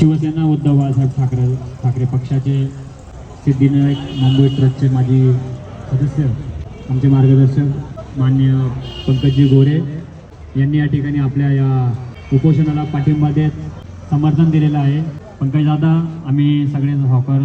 शिवसेना उद्धव बाळासाहेब ठाकरे ठाकरे पक्षाचे सिद्धिविनायक मुंबई ट्रस्टचे माजी सदस्य आमचे मार्गदर्शक मान्य पंकजी गोरे यांनी या ठिकाणी आपल्या या उपोषणाला पाठिंबा देत समर्थन दिलेलं आहे. पंकज दादा आम्ही सगळे हॉकर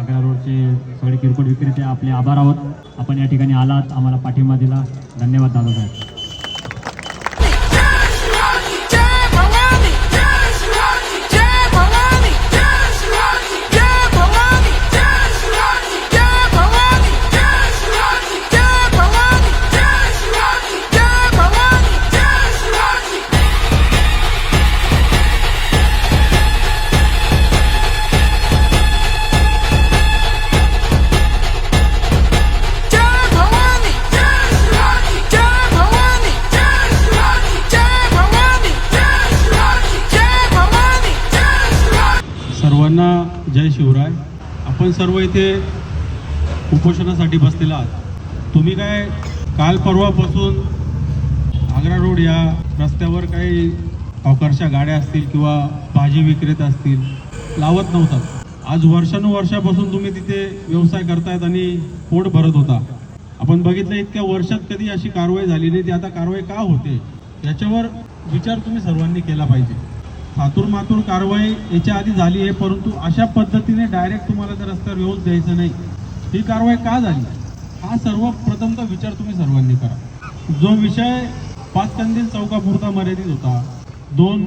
आग्रा रोडचे सगळे किरकोळ विक्रेते आपले आभार आहोत. आपण या ठिकाणी आलात आम्हाला पाठिंबा दिला. धन्यवाद दादासाहेब. साहेब इथे उपोषणासाठी बसलेला आहात. तुम्ही काय काल परवापासून आग्रा रोड या रस्त्यावर काही हॉकरच्या गाड्या असतील किंवा भाजी विक्रेते असतील लावत नव्हतात. आज वर्षानुवर्षापासून तुम्ही तिथे व्यवसाय करतायत आणि पोट भरत होता. आपण बघितलं इतक्या वर्षात कधी अशी कारवाई झाली नाही ती आता कारवाई का होते? याच्यावर विचार तुम्ही सर्वांनी केला पाहिजे. आतुरमातूर कारवाई याच्या आधी झाली आहे परंतु अशा पद्धतीने डायरेक्ट तुम्हाला त्या रस्त्यावर येऊच द्यायचं नाही. ही कारवाई का झाली? हा सर्वप्रथमचा विचार तुम्ही सर्वांनी करा. जो विषय पाच कंदील चौकापुरता मर्यादित होता दोन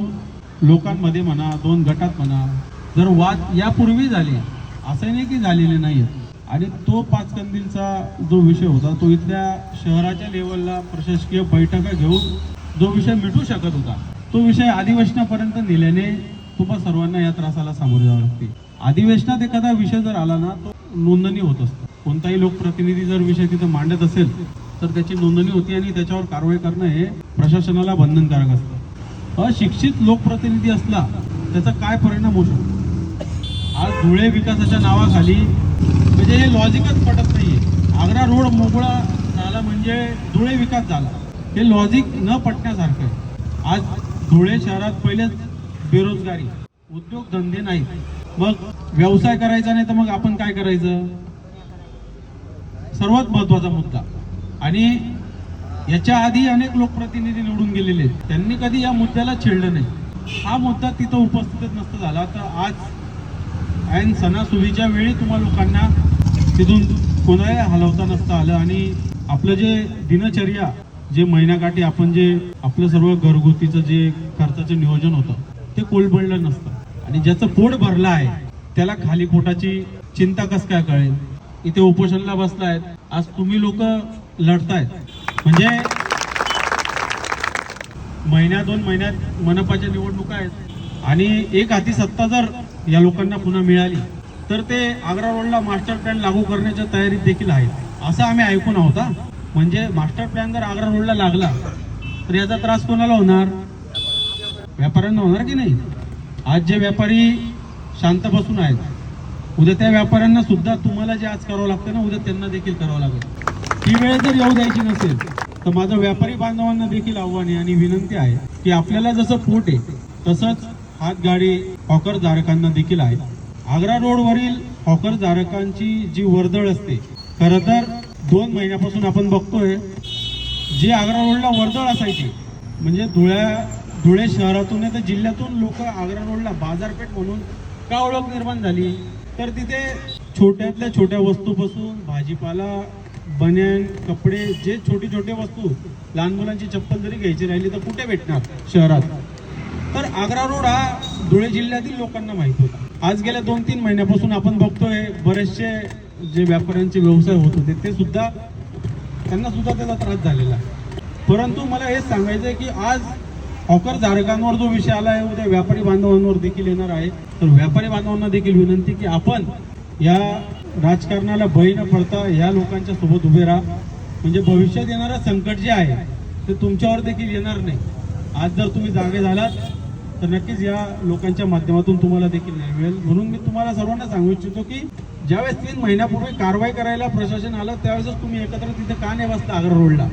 लोकांमध्ये म्हणा दोन गटात म्हणा जर वाद यापूर्वी झाले असं नाही की झालेले नाही आणि तो पाच कंदीलचा जो विषय होता तो इथल्या शहराच्या लेवलला प्रशासकीय बैठका घेऊन जो विषय मिटू शकत होता तो विषय अधिवेशनापर्यंत नेल्याने तुम्हा सर्वांना या त्रासाला सामोरे जावं लागते. अधिवेशनात एखादा विषय जर आला ना तो नोंदणी होत असतो. कोणताही लोकप्रतिनिधी जर विषय तिथं मांडत असेल तर त्याची नोंदणी होती आणि त्याच्यावर कारवाई करणं हे प्रशासनाला बंधनकारक असतं. अशिक्षित लोकप्रतिनिधी असला त्याचा काय परिणाम होऊ शकतो? आज धुळे विकासाच्या नावाखाली म्हणजे हे लॉजिकच पटत नाहीये. आग्रा रोड मोकळा झाला म्हणजे धुळे विकास झाला. हे लॉजिक न पटण्यासारखं आहे. आज धुळे शहरात पहिलेच बेरोजगारी. उद्योग धंदे नाहीत मग व्यवसाय करायचा नाही तर मग आपण काय करायचं? सर्वात महत्त्वाचा मुद्दा. आणि याच्या आधी अनेक लोकप्रतिनिधी निवडून गेलेले आहेत. त्यांनी कधी या मुद्द्याला छेडलं नाही. हा मुद्दा तिथं उपस्थितच नसता झाला. तर आज ऐन सणासुदीच्या वेळी तुम्हा लोकांना तिथून कोणालाही हलवता नसतं आलं. आणि आपलं जे दिनचर्या जे महिन्याकाठी आपण जे आपलं सर्व घरगुतीचं जे खर्चाचं नियोजन होतं ते कोलबडलं नसतं. आणि ज्याचं पोट भरलं आहे त्याला खाली पोटाची चिंता कस काय कळेल? इथे उपोषणला बसलायत. आज तुम्ही लोक लढतायत. म्हणजे महिन्या दोन महिन्यात मनपाच्या निवडणुका आहेत. आणि एक हाती सत्ता जर या लोकांना पुन्हा मिळाली तर ते आग्रा रोडला मास्टर प्लॅन लागू करण्याच्या तयारीत देखील आहेत. असं आम्ही ऐकून आहोत म्हणजे मास्टर प्लॅन जर आग्रा रोडला लागला तर याचा त्रास कोणाला होणार? व्यापाऱ्यांना होणार की नाही? आज जे व्यापारी शांत बसून आहेत उद्या त्या व्यापाऱ्यांना सुद्धा तुम्हाला जे आज करावं लागतं ना उद्या त्यांना देखील करावं लागेल. ही वेळ जर येऊ द्यायची नसेल तर माझं व्यापारी बांधवांना देखील आव्हान आहे आणि विनंती आहे की आपल्याला जसं पोट आहे तसंच हातगाडी हॉकर धारकांना देखील आहे. आग्रा रोडवरील हॉकर धारकांची जी वर्दळ असते खरं तर दोन महिन्यापासून आपण बघतोय जी आग्रा रोडला वर्दळ असायची म्हणजे धुळ्या धुळे शहरातून नाही तर जिल्ह्यातून लोक आग्रा रोडला बाजारपेठ म्हणून का ओळख निर्माण झाली? तर तिथे छोट्यातल्या छोट्या वस्तूपासून भाजीपाला बन्यान कपडे जे छोटे छोटे वस्तू लहान मुलांची चप्पल जरी घ्यायची राहिली तर कुठे भेटणार शहरात? तर आग्रा रोड हा धुळे जिल्ह्यातील लोकांना माहीत होता. आज गेल्या दोन तीन महिन्यापासून आपण बघतोय बरेचसे जे व्यापाऱ्यांचे व्यवसाय होत होते ते सुद्धा त्यांना सुद्धा त्याचा त्रास झालेला आहे. परंतु मला हेच सांगायचं आहे की आज हॉकर धारकांवर जो विषय आला आहे उद्या व्यापारी बांधवांवर देखील येणार आहे. तर व्यापारी बांधवांना देखील विनंती की आपण या राजकारणाला बळी न पडता या लोकांच्या सोबत उभे राहा. म्हणजे भविष्यात येणारं संकट जे आहे ते तुमच्यावर देखील येणार नाही. आज जर तुम्ही जागे झालात तर नक्कीच या लोकांच्या माध्यमातून तुम्हाला देखील नाही मिळेल. म्हणून मी तुम्हाला सर्वांना सांगू इच्छितो की ज्यावेळेस तीन महिन्यापूर्वी कारवाई करायला प्रशासन आलं त्यावेळेसच तुम्ही एकत्र तिथे का नाही बसता? आग्रा रोडला.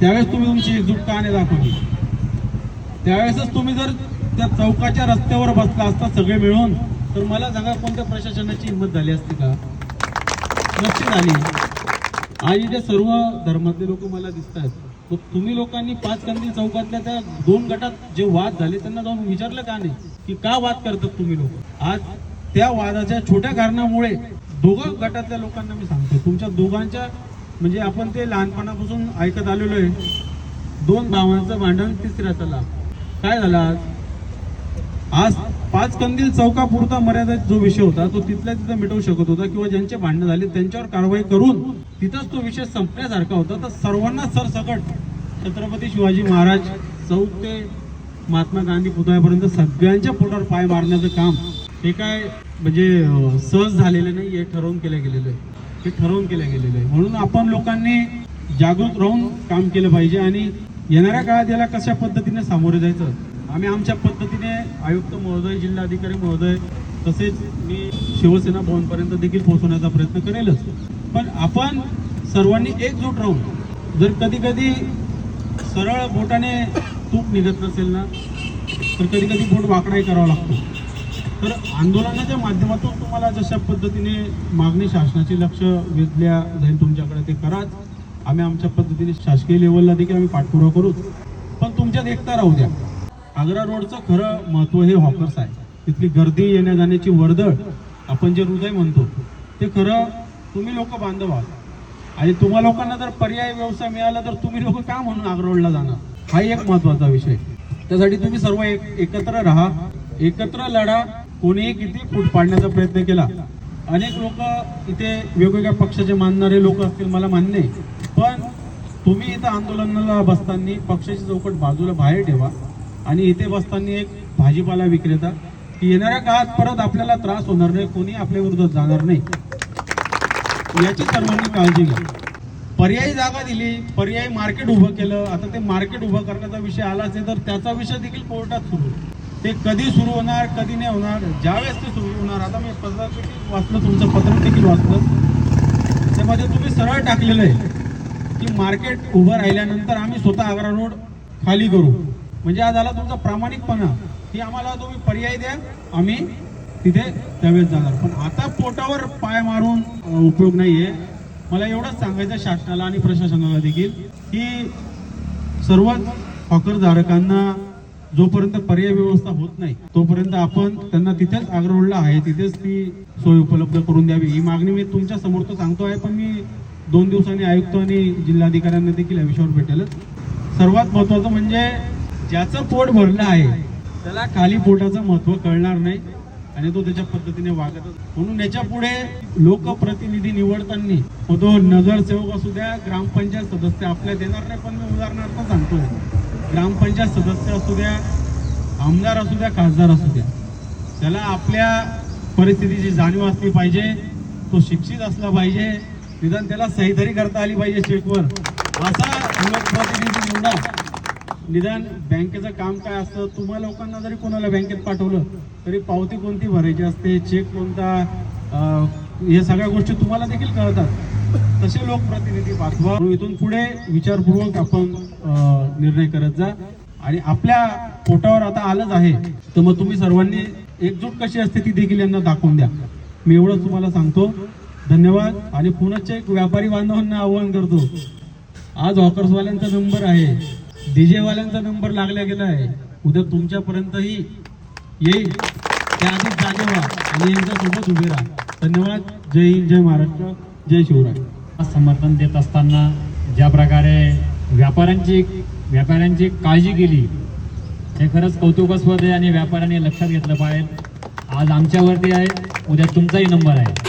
त्यावेळेस तुम्ही तुमची एकजूट का नाही दाखवली? त्यावेळेसच तुम्ही जर त्या चौकाच्या रस्त्यावर बसला असता सगळे मिळून तर मला सांगा कोणत्या प्रशासनाची हिंमत झाली असती का? नक्की झाली. आज इथे सर्व धर्मातले लोक मला दिसत आहेत. तर तुम्ही लोकांनी पाच कंदील चौकातल्या त्या दोन गटात जे वाद झाले त्यांना जाऊन विचारलं का नाही? की का वाद करतात तुम्ही लोक? आज त्या वादाच्या छोट्या कारणामुळे दोघं गटातल्या लोकांना मी सांगतो. तुमच्या दोघांच्या म्हणजे आपण ते लहानपणापासून ऐकत आलेलो आहे. दोन भावांचं भांडण तिसऱ्या चला काय झालं आज? आज पाच कंदील चौकापुरता मर्यादित जो विषय होता तो तिथल्या तिथं मिटवू शकत होता किंवा ज्यांचे भांडणं झाले त्यांच्यावर कारवाई करून तिथंच तो विषय संपण्यासारखा होता. तर सर्वांना सरसकट छत्रपती शिवाजी महाराज चौक ते महात्मा गांधी पुतळ्यापर्यंत सगळ्यांच्या पोटावर पाय मारण्याचं काम हे काय म्हणजे सहज झालेलं नाही हे ठरवून केलं गेलेलं आहे. हे ठरवून केलं गेलेलं आहे. म्हणून आपण लोकांनी जागरूक राहून काम केलं पाहिजे आणि येणाऱ्या काळात याला कशा पद्धतीने सामोरे जायचं? आम्ही आमच्या पद्धतीने आयुक्त महोदय जिल्हाधिकारी महोदय तसेच मी शिवसेना भवनपर्यंत देखील पोहोचवण्याचा प्रयत्न करेलच. पण आपण सर्वांनी एकजूट राहून जर कधी कधी सरळ बोटाने तूप निघत नसेल ना तर कधी कधी बोट वाकडाही करावा लागतो. तर आंदोलनाच्या माध्यमातून तुम्हाला जशा पद्धतीने मागणी शासनाचे लक्ष वेधल्या जाईल तुमच्याकडे ते कराच. आम्ही आमच्या पद्धतीने शासकीय लेवलला देखील आम्ही पाठपुरावा करू पण तुमच्यात एकता राहू द्या. आग्रा रोडचं खरं महत्त्व हे हॉकर्स आहे. तिथली गर्दी येण्या जाण्याची वर्दळ आपण जे हृदय म्हणतो ते खरं तुम्ही लोक बांधव आहात. आणि तुम्हा लोकांना जर पर्याय व्यवसाय मिळाला तर तुम्ही लोक का म्हणून आग्रा रोडला जाणार? हा एक महत्त्वाचा विषय. त्यासाठी तुम्ही सर्व एक एकत्र राहा. एकत्र लढा. कोणीही किती फूट पाडण्याचा प्रयत्न केला अनेक लोक इथे वेगवेगळ्या पक्षाचे मानणारे लोक असतील मला मान्य पण तुम्ही इथं आंदोलनाला बसताना पक्षाची चौकट बाजूला बाहेर ठेवा आणि इथे बसताना एक भाजीपाला विक्रेता की येणाऱ्या काळात परत आपल्याला त्रास होणार नाही कोणी आपल्या विरोधात जाणार नाही. याची सर्वांनी काळजी घ्या. पर्यायी जागा दिली पर्यायी मार्केट उभं केलं आता ते मार्केट उभं करण्याचा विषय आला असेल तर त्याचा विषय देखील कोर्टात सुरू ते कधी सुरू होणार कधी नाही होणार ज्यावेळेस ते सुरू होणार आता मी पत्र देखील वाचलं तुमचं पत्र देखील वाचलं? त्यामध्ये तुम्ही सरळ टाकलेलं आहे की मार्केट उभं राहिल्यानंतर आम्ही स्वतः आग्रा रोड खाली करू. म्हणजे आज आला तुमचा प्रामाणिकपणा की आम्हाला तुम्ही पर्याय द्या आम्ही तिथे त्यावेळेस जाणार. पण आता पोटावर पाय मारून उपयोग नाही आहे मला एवढंच सांगायचं शासनाला आणि प्रशासनाला देखील की सर्वच हॉकरधारकांना जोपर्यंत पर्याय व्यवस्था होत नाही तोपर्यंत आपण त्यांना तिथेच आग्रवडला आहे तिथेच ती सोय उपलब्ध करून द्यावी. ही मागणी मी तुमच्यासमोर तर सांगतो आहे पण मी दोन दिवसांनी आयुक्त आणि जिल्हाधिकाऱ्यांना देखील या विषयावर भेटेलच. सर्वात महत्वाचं म्हणजे ज्याचं पोट भरलं आहे त्याला खाली पोटाचं महत्त्व कळणार नाही. आणि तो त्याच्या पद्धतीने वागत म्हणून याच्यापुढे लोकप्रतिनिधी निवडताना मग तो नगरसेवक असू द्या ग्रामपंचायत सदस्य आपल्या देणार नाही पण मी उदाहरणार्थ सांगतो. ग्रामपंचायत सदस्य असू द्या आमदार असू द्या खासदार असू द्या त्याला आपल्या परिस्थितीची जाणीव असली पाहिजे तो शिक्षित असला पाहिजे निदान त्याला सही तरी करता आली पाहिजे चेकवर असा लोकप्रतिनिधी निवडा. निदान बँकेचं काम काय असतं? तुम्हा लोकांना जरी कोणाला बँकेत पाठवलं तरी पावती कोणती भरायची असते? चेक कोणता? अं, हे सगळ्या गोष्टी तुम्हाला देखील कळतात. तसे लोकप्रतिनिधी पाठवा इथून पुढे विचारपूर्वक आपण निर्णय करत जा. आणि आपल्या पोटावर आता आलंच आहे. तर मग तुम्ही सर्वांनी एकजूट कशी असते ती देखील यांना दाखवून द्या. मी एवढंच तुम्हाला सांगतो. धन्यवाद. आणि पुनश्च एक व्यापारी बांधवांना आवाहन करतो. आज हॉकर्सवाल्यांचा नंबर आहे. डीजे वाल्यांचा नंबर लागला गेला आहे. उद्या तुमच्यापर्यंतही येईल. त्याआधी जागे व्हा आणि यांच्या सोबत उभे राहा. धन्यवाद. जय हिंद जय महाराष्ट्र जय शिवराय. समर्थन देत असताना ज्या प्रकारे व्यापाऱ्यांची व्यापाऱ्यांची काळजी केली हे खरंच कौतुकास्पद आहे आणि व्यापाऱ्यांनी लक्षात घेतलं पाहिजे. आज आमच्यावरती आहे. उद्या तुमचाही नंबर आहे.